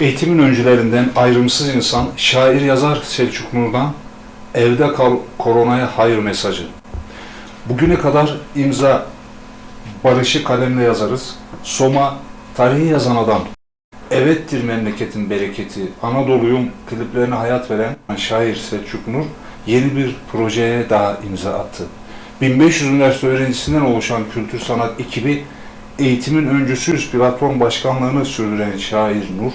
Eğitimin öncülerinden ayrımsız insan, şair yazar Selçuk Nur'dan Evde kal koronaya hayır mesajı. Bugüne kadar imza barışı kalemle yazarız. Soma tarihi yazan adam. Evettir memleketin bereketi. Anadolu'yum kliplerine hayat veren şair Selçuk Nur yeni bir projeye daha imza attı. 1500 üniversite öğrencisinden oluşan kültür sanat ekibi eğitimin öncüsüyüz platform başkanlığını sürdüren şair Nur,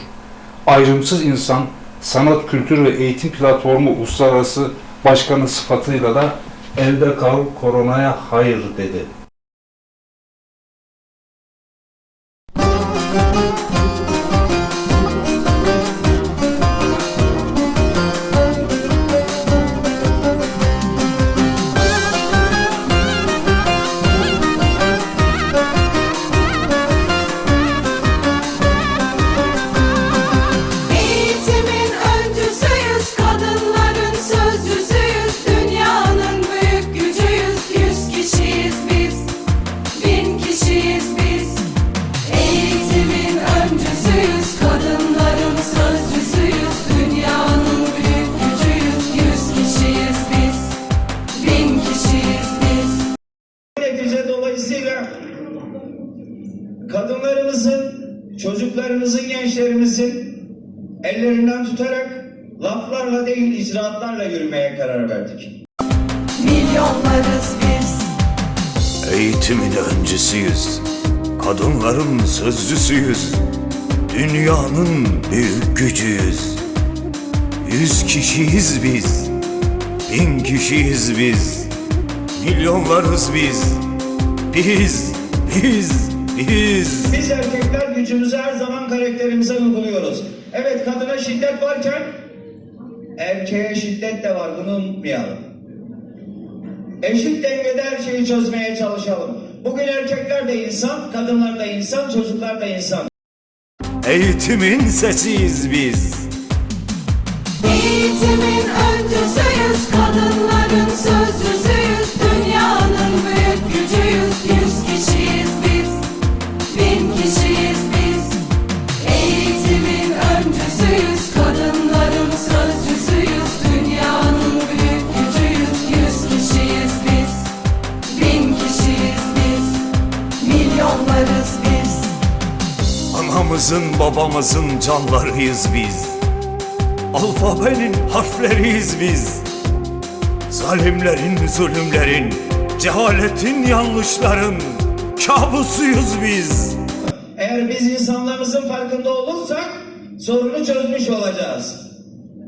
ayrımsız insan, sanat, kültür ve eğitim platformu uluslararası başkanı sıfatıyla da evde kal koronaya hayır dedi. Gençlerimizin ellerinden tutarak laflarla değil icraatlarla yürümeye karar verdik. Milyonlarız biz. Eğitimin öncüsüyüz. Kadınların sözcüsüyüz. Dünyanın büyük gücüyüz. Yüz kişiyiz biz. Bin kişiyiz biz. Milyonlarız biz. Biz, biz, biz. Biz erkekler gücümüzü her zaman karakterimize uyguluyoruz. Evet kadına şiddet varken erkeğe şiddet de var bunu unutmayalım. Eşit dengede her şeyi çözmeye çalışalım. Bugün erkekler de insan, kadınlar da insan, çocuklar da insan. Eğitimin sesiyiz biz. Eğitimin öncüsüyüz, kadınların sözcüsüyüz, dünyanın büyük gücüyüz, yüz kişiyiz Anamızın babamızın canlarıyız biz. Alfabenin harfleriyiz biz. Zalimlerin, zulümlerin, cehaletin, yanlışların kabusuyuz biz. Eğer biz insanlarımızın farkında olursak sorunu çözmüş olacağız.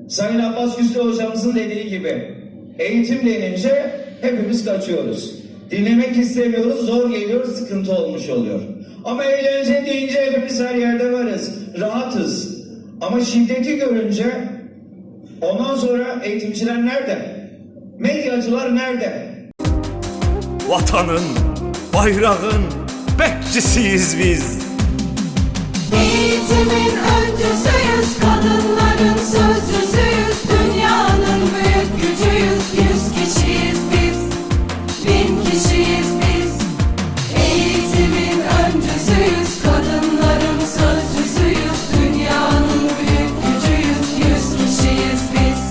Sayın Abbas Güçlü hocamızın dediği gibi eğitim denince hepimiz kaçıyoruz. Dinlemek istemiyoruz, zor geliyor, sıkıntı olmuş oluyor. Ama eğlence deyince hepimiz her yerde varız, rahatız. Ama şiddeti görünce ondan sonra eğitimciler nerede? Medyacılar nerede? Vatanın, bayrağın bekçisiyiz biz. Eğitimin öncüsüyüz, kadınların sözcüsüyüz, dünyanın büyük kişiyiz biz. Eğitimin öncüsüyüz, kadınların sözcüsüyüz, dünyanın büyük gücüyüz, yüz kişiyiz biz,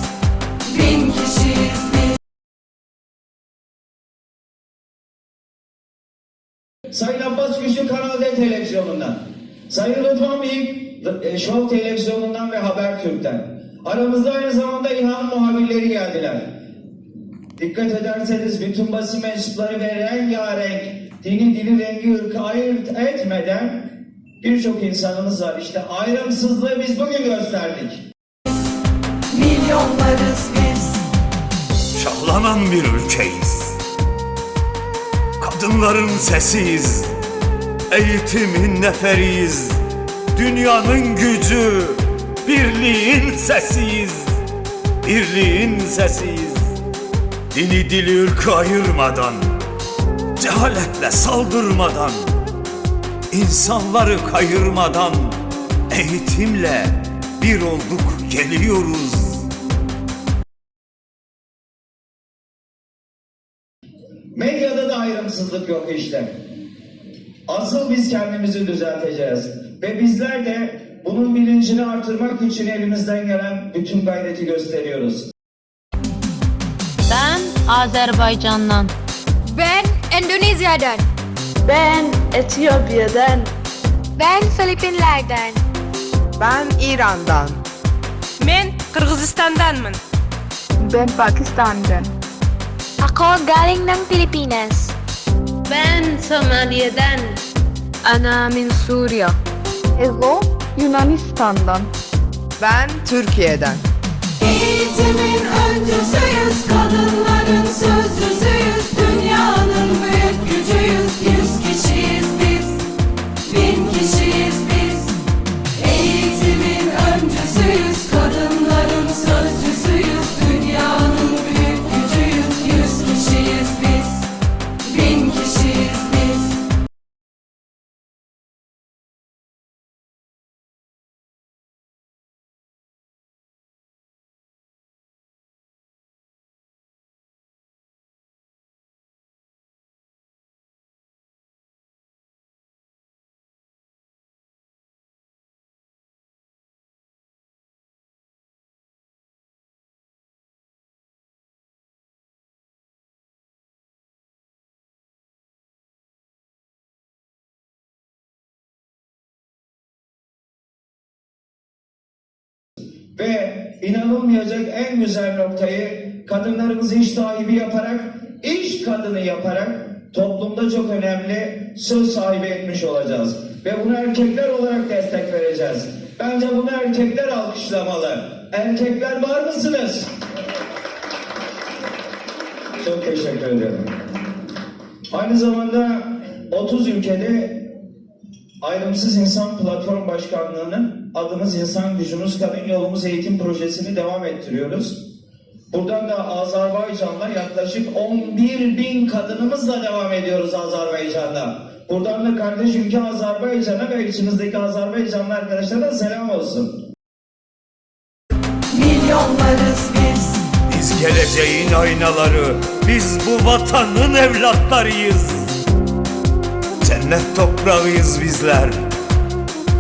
bin kişiyiz biz. Sayın Abbas Güçlü Kanal D televizyonundan, Sayın Rıdvan Bey'in e, Show televizyonundan ve Habertürk'ten. Aramızda aynı zamanda İHA'nın muhabirleri geldiler. Dikkat ederseniz bütün basın mensupları ve rengarenk, dini, dili, rengi, ırkı ayırt etmeden birçok insanımız var. İşte ayrımsızlığı biz bugün gösterdik. Milyonlarız biz. Şahlanan bir ülkeyiz. Kadınların sesiyiz. Eğitimin neferiyiz. Dünyanın gücü. Birliğin sesiyiz. Birliğin sesiyiz. Dini dili ırkı ayırmadan, cehaletle saldırmadan, insanları kayırmadan, eğitimle bir olduk geliyoruz. Medyada da ayrımsızlık yok işte. Asıl biz kendimizi düzelteceğiz. Ve bizler de bunun bilincini artırmak için elimizden gelen bütün gayreti gösteriyoruz. Ben Azerbaycan'dan. Ben Endonezya'dan. Ben Etiyopya'dan. Ben Filipinler'den. Ben İran'dan. Men Kırgızistan'danmın. Ben Pakistan'dan. Ako galing ng Pilipinas. Ben Somali'den. Ana min Suriye. Ego Yunanistan'dan. Ben Türkiye'den. Eğitimin öncüsüyüz, kadınların sözcüsüyüz, dünyanın büyük gücüyüz, yüz kişiyiz biz, bin kişiyiz Ve inanılmayacak en güzel noktayı kadınlarımızı iş sahibi yaparak, iş kadını yaparak toplumda çok önemli söz sahibi etmiş olacağız. Ve bunu erkekler olarak destek vereceğiz. Bence bunu erkekler alkışlamalı. Erkekler var mısınız? Çok teşekkür ederim. Aynı zamanda 30 ülkede Ayrımsız İnsan Platform Başkanlığı'nın adımız İnsan Gücümüz Kadın Yolumuz Eğitim Projesi'ni devam ettiriyoruz. Buradan da Azerbaycan'da yaklaşık 11 bin kadınımızla devam ediyoruz Azerbaycan'da. Buradan da kardeş ülke Azerbaycan'a ve içimizdeki Azerbaycanlı arkadaşlara selam olsun. Milyonlarız biz. Biz geleceğin aynaları, biz bu vatanın evlatlarıyız. Cennet toprağıyız bizler.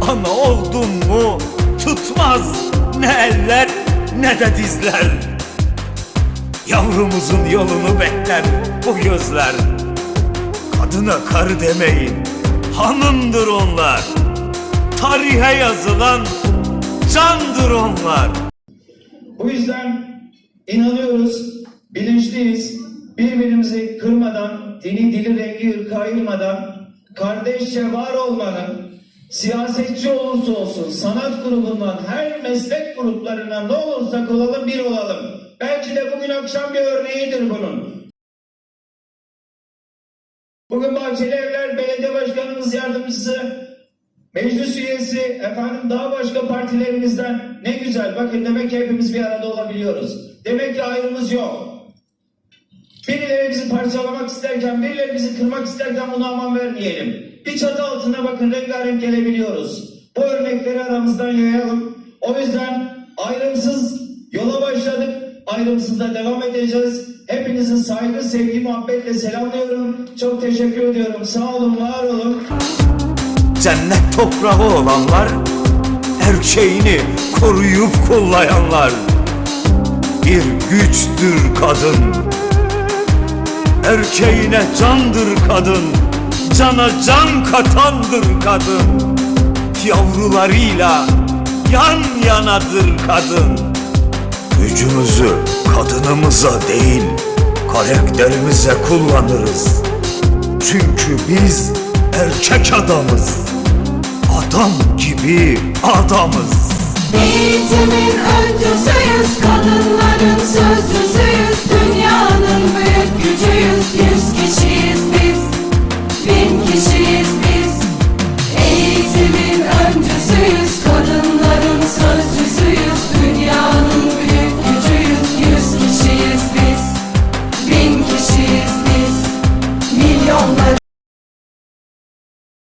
Ana oldun mu tutmaz ne eller ne de dizler. Yavrumuzun yolunu bekler bu gözler. Kadına karı demeyin, hanımdır onlar. Tarihe yazılan candır onlar. Bu yüzden inanıyoruz, bilinçliyiz. Birbirimizi kırmadan, dini, dili, rengi, ırkı ayırmadan kardeşçe var olmanın siyasetçi olursa olsun, sanat grubundan, her meslek gruplarından ne olursak olalım bir olalım. Belki de bugün akşam bir örneğidir bunun. Bugün Bahçeli Evler Belediye Başkanımız Yardımcısı, meclis üyesi, efendim daha başka partilerimizden ne güzel. Bakın demek ki hepimiz bir arada olabiliyoruz. Demek ki ayrımız yok. Birileri bizi parçalamak isterken, birileri bizi kırmak isterken buna aman vermeyelim. Bir çatı altına bakın rengarenk gelebiliyoruz. Bu örnekleri aramızdan yayalım. O yüzden ayrımsız yola başladık. Ayrımsız da devam edeceğiz. Hepinizi saygı, sevgi, muhabbetle selamlıyorum. Çok teşekkür ediyorum. Sağ olun, var olun. cennet toprağı olanlar, erkeğini koruyup kollayanlar. Bir güçtür kadın, erkeğine candır kadın, Cana can katandır kadın. Yavrularıyla yan yanadır kadın. Gücümüzü kadınımıza değil Karakterimize kullanırız. Çünkü biz erkek adamız. Adam gibi adamız. Eğitimin öncüsüyüz Kadınların sözcüsüyüz Dünyanın büyük gücüyüz. Yüz kişi